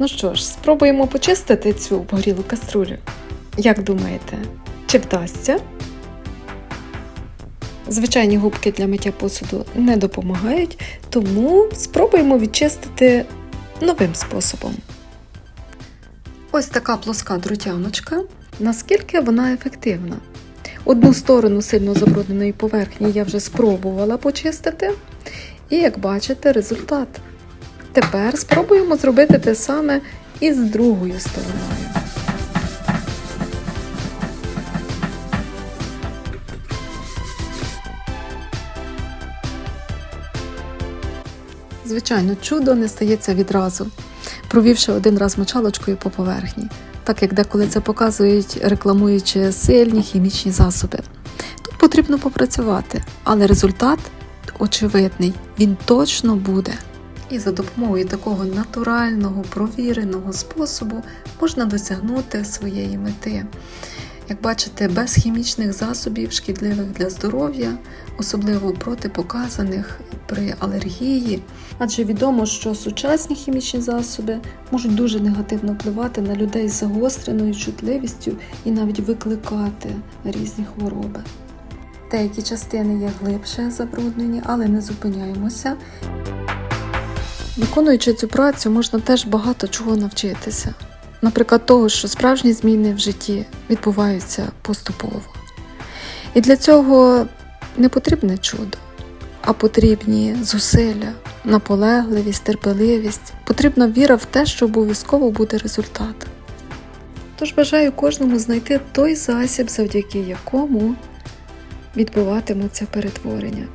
Ну що ж, спробуємо почистити цю обгорілу каструлю. Як думаєте, чи вдасться? Звичайні губки для миття посуду не допомагають, тому спробуємо відчистити новим способом. Ось така плоска друтяночка. Наскільки вона ефективна? Одну сторону сильно забрудненої поверхні я вже спробувала почистити, і як бачите, результат. Тепер спробуємо зробити те саме і з другою стороною. Звичайно, чудо не стається відразу, провівши один раз мочалочкою по поверхні, так як деколи це показують, рекламуючи сильні хімічні засоби. Тут потрібно попрацювати, але результат очевидний, він точно буде. І за допомогою такого натурального, провіреного способу можна досягнути своєї мети. Як бачите, без хімічних засобів, шкідливих для здоров'я, особливо протипоказаних при алергії. Адже відомо, що сучасні хімічні засоби можуть дуже негативно впливати на людей з загостреною чутливістю і навіть викликати різні хвороби. Деякі частини є глибше забруднені, але не зупиняємося. Виконуючи цю працю, можна теж багато чого навчитися. Наприклад, того, що справжні зміни в житті відбуваються поступово. І для цього не потрібне чудо, а потрібні зусилля, наполегливість, терпеливість, потрібна віра в те, що обов'язково буде результат. Тож бажаю кожному знайти той засіб, завдяки якому відбуватимуться перетворення.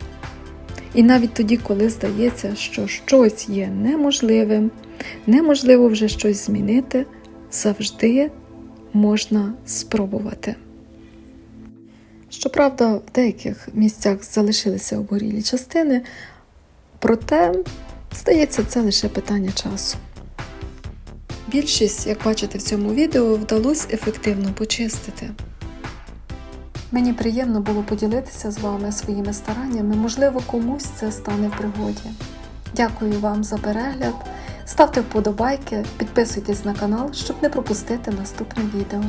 І навіть тоді, коли здається, що щось є неможливим, неможливо вже щось змінити, завжди можна спробувати. Щоправда, в деяких місцях залишилися обгорілі частини, проте, здається, це лише питання часу. Більшість, як бачите в цьому відео, вдалося ефективно почистити. Мені приємно було поділитися з вами своїми стараннями, можливо, комусь це стане в пригоді. Дякую вам за перегляд. Ставте вподобайки, підписуйтесь на канал, щоб не пропустити наступне відео.